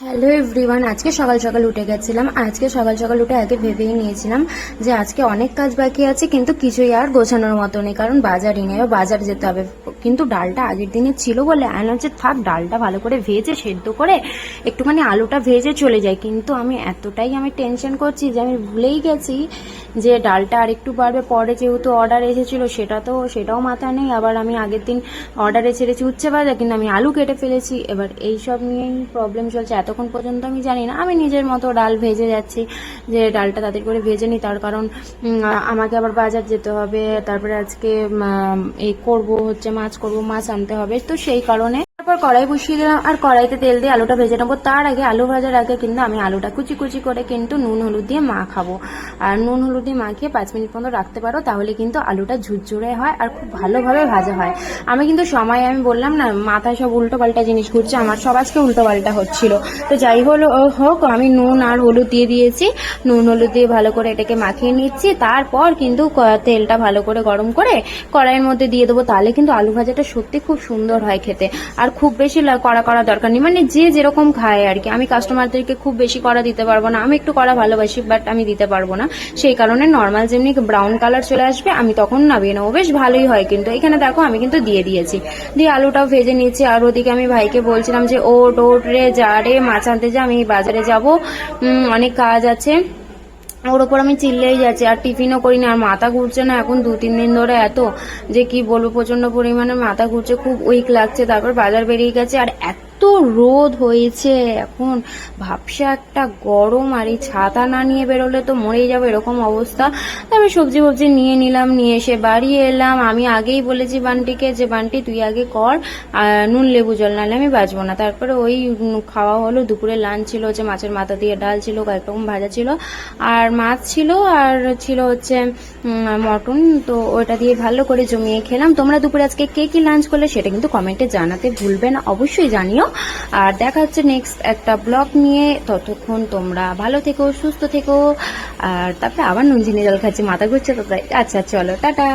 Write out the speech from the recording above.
Hello everyone আজকে সকাল সকাল উঠে গেছিলাম। আজকে সকাল সকাল উঠে আগে ভেবেই নিয়েছিলাম যে আজকে অনেক কাজ বাকি আছে, কিন্তু কিছুই আর গোছানোর মতো নেই। কারণ বাজারই নেই বাজার যেতে হবে। কিন্তু ডালটা আগের দিনে ছিল বলে আয়না হচ্ছে, থাক, ডালটা ভালো করে ভেজে, সেদ্ধ করে একটুখানি আলুটা ভেজে চলে যায়। কিন্তু আমি এতটাই আমি টেনশন করছি যে আমি ভুলেই গেছি যে ডালটা আর একটু বাড়বে। পরে যেহেতু অর্ডার এসেছিল, সেটা তো, সেটাও মাথা নেই। আবার আমি আগের দিন অর্ডারে ছেড়েছি, উচ্ছে ভাজা, কিন্তু আমি আলু কেটে ফেলেছি। এবার এই সব নিয়েই প্রবলেম চলছে। এতক্ষণ পর্যন্ত আমি জানি না। আমি নিজের মতো ডাল ভেজে যাচ্ছি, যে ডালটা তাদের করে ভেজে নিই, তার কারণ আমাকে আবার বাজার যেতে হবে, তারপরে আজকে এই করব হচ্ছে মাছ, করব মাছ আনতে হবে। তো সেই কারণে তারপর কড়াই বসিয়ে দিলাম, আর কড়াইতে তেল দিয়ে আলুটা ভেজে নেব। তার আগে আলু ভাজার আগে কিন্তু আমি আলুটা কুচি কুচি করে কিন্তু নুন, হলুদ দিয়ে মাখাবো। আর নুন, হলুদ দিয়ে মাখিয়ে পাঁচ মিনিট পর্যন্ত রাখতে পারো, তাহলে কিন্তু আলুটা ঝুরঝুরে হয় আর খুব ভালোভাবে ভাজা হয়। আমি কিন্তু সময় আমি বললাম না, মাথায় সব উল্টো পাল্টা জিনিস ঘুরছে, আমার সব আজকে উল্টো পাল্টা হচ্ছিল। তো যাই হলো হোক, আমি নুন আর হলুদ দিয়ে দিয়েছি। নুন, হলুদ দিয়ে ভালো করে এটাকে মাখিয়ে নিচ্ছি। তারপর কিন্তু তেলটা ভালো করে গরম করে কড়াইয়ের মধ্যে দিয়ে দেবো, তাহলে কিন্তু আলু ভাজাটা সত্যি খুব সুন্দর হয় খেতে। আর খুব বেশি কড়া করা দরকার নেই। মানে যে যেরকম খায় আর কি। আমি কাস্টমারদেরকে খুব বেশি করা দিতে পারব না। আমি একটু করা ভালোবাসি বাট আমি দিতে পারব না। সেই কারণে নর্মাল যেমনি ব্রাউন কালার চলে আসবে, আমি তখন নামিয়ে নেব। বেশ ভালোই হয় কিন্তু। এখানে দেখো, আমি কিন্তু দিয়ে দিয়েছি। দিয়ে আলুটাও ভেজে নিয়েছি। আর ওদিকে আমি ভাইকে বলছিলাম যে, ওট ওট রে, যা রে, মাছ আনতে যা, আমি বাজারে যাব। অনেক কাজ আছে। ওর ওপর আমি চিল্লেই যাচ্ছি, আর টিফিনও করি না আর মাথা ঘুরছে না এখন দু তিন দিন ধরে এত যে কি বলব প্রচণ্ড পরিমাণে মাথা ঘুরছে, খুব উইক লাগছে, তারপর বাজার বেরিয়ে গেছে, আর এত রোদ হয়েছে, এখন ভাবসা একটা গরম আর এই ছাতা না নিয়ে বেরোলে তো মরেই যাব এরকম অবস্থা। তারপরে সবজি ফবজি নিয়ে নিলাম, নিয়ে এসে বাড়ি এলাম। আমি আগেই বলেছি বান্টিকে যে, বান্টি, তুই আগে কর নুন, লেবু, জল, নাহলে আমি বাঁচবো না। তারপরে ওই খাওয়া হলো, দুপুরে লাঞ্চ ছিল হচ্ছে মাছের মাথা দিয়ে ডাল ছিল, কয়েক রকম ভাজা ছিল, আর মাছ ছিল, আর ছিল হচ্ছে মটন। তো ওটা দিয়ে ভালো করে জমিয়ে খেলাম। তোমরা দুপুরে আজকে কে কি লাঞ্চ করলে সেটা কিন্তু কমেন্টে জানাতে ভুলবে না। অবশ্যই জানিও। আর দেখা হচ্ছে নেক্সট একটা ব্লগ নিয়ে। ততক্ষণ তোমরা ভালো থেকো, সুস্থ থেকো। আর তারপরে আবার নুন চিনি জল খাচ্ছি, মাথা ঘুরছে তো আচ্ছা চলো, টাটা।